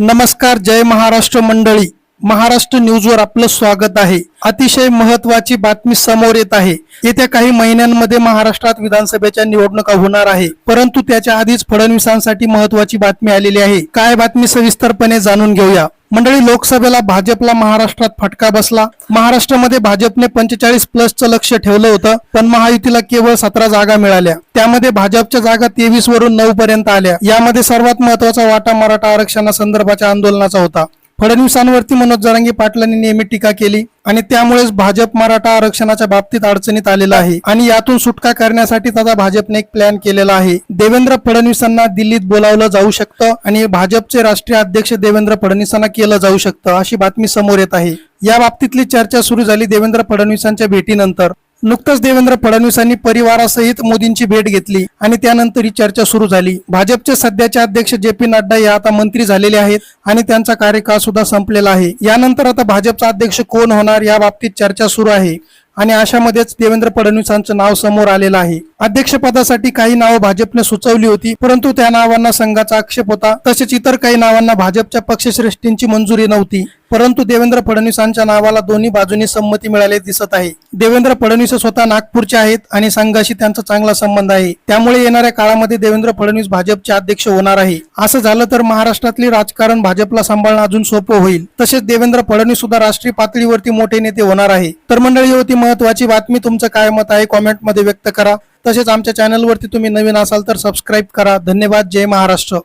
नमस्कार जय महाराष्ट्र मंडळी. महाराष्ट्र न्यूजवर आपलं स्वागत आहे. अतिशय महत्वाची बातमी समोर येत आहे. येत्या काही महिन्यांमध्ये महाराष्ट्रात विधानसभेच्या निवडणुका होणार आहे. परंतु त्याच्या आधीच फडणवीसांसाठी महत्वाची बातमी आलेली आहे. काय बातमी सविस्तरपणे जाणून घेऊया. मंडळी लोकसभेला भाजपला महाराष्ट्रात फटका बसला. महाराष्ट्रामध्ये भाजपने पंचेचाळीस प्लसचं लक्ष ठेवलं होतं पण महायुतीला केवळ सतरा जागा मिळाल्या. त्यामध्ये भाजपच्या जागा तेवीस वरून नऊ पर्यंत आल्या. यामध्ये सर्वात महत्त्वाचा वाटा मराठा आरक्षणा संदर्भाच्या आंदोलनाचा होता. फडणवीसांवरती मनोज जरांगी पाटलांनी नेहमी टीका केली आणि त्यामुळेच भाजप मराठा आरक्षणाच्या बाबतीत अडचणीत आलेला आहे. आणि यातून सुटका करण्यासाठी त्याचा भाजपने एक प्लॅन केलेला आहे. देवेंद्र फडणवीसांना दिल्लीत बोलावलं जाऊ शकतं आणि भाजपचे राष्ट्रीय अध्यक्ष देवेंद्र फडणवीसांना केलं जाऊ शकतं अशी बातमी समोर येत आहे. या बाबतीतली चर्चा सुरू झाली देवेंद्र फडणवीसांच्या भेटीनंतर. नुकतंच देवेंद्र फडणवीसांनी परिवारासहित मोदींची भेट घेतली आणि त्यानंतर ही चर्चा सुरू झाली. भाजपचे सध्याचे अध्यक्ष जे पी नड्डा हे आता मंत्री झालेले आहेत आणि त्यांचा कार्यकाळ सुद्धा संपलेला आहे. यानंतर आता भाजपचा अध्यक्ष कोण होणार या बाबतीत चर्चा सुरू आहे आणि अशामध्येच देवेंद्र फडणवीसांचं नाव समोर आलेलं आहे. अध्यक्षपदासाठी काही नावं भाजपने सुचवली होती परंतु त्या नावांना संघाचा आक्षेप होता. तसेच इतर काही नावांना भाजपच्या पक्षश्रेष्ठींची मंजुरी नव्हती. परंतु देवेंद्र फडणवीसांच्या नावाला दोन्ही बाजूनी संमती मिळाली दिसत आहे. देवेंद्र फडणवीस स्वतः नागपूरचे आहेत आणि संघाशी त्यांचा चांगला संबंध आहे. त्यामुळे येणाऱ्या काळामध्ये देवेंद्र फडणवीस भाजपचे अध्यक्ष होणार आहे. असं झालं तर महाराष्ट्रातले राजकारण भाजपला सांभाळणं अजून सोपं होईल. तसेच देवेंद्र फडणवीस सुद्धा राष्ट्रीय पातळीवरती मोठे नेते होणार आहे. तर मंडळी होती महत्वाची बातमी तुमचं काय मत आहे? कॉमेंटमध्ये व्यक्त करा. तसेच आमच्या चॅनलवरती तुम्ही नवीन असाल तर सबस्क्राईब करा. धन्यवाद. जय महाराष्ट्र.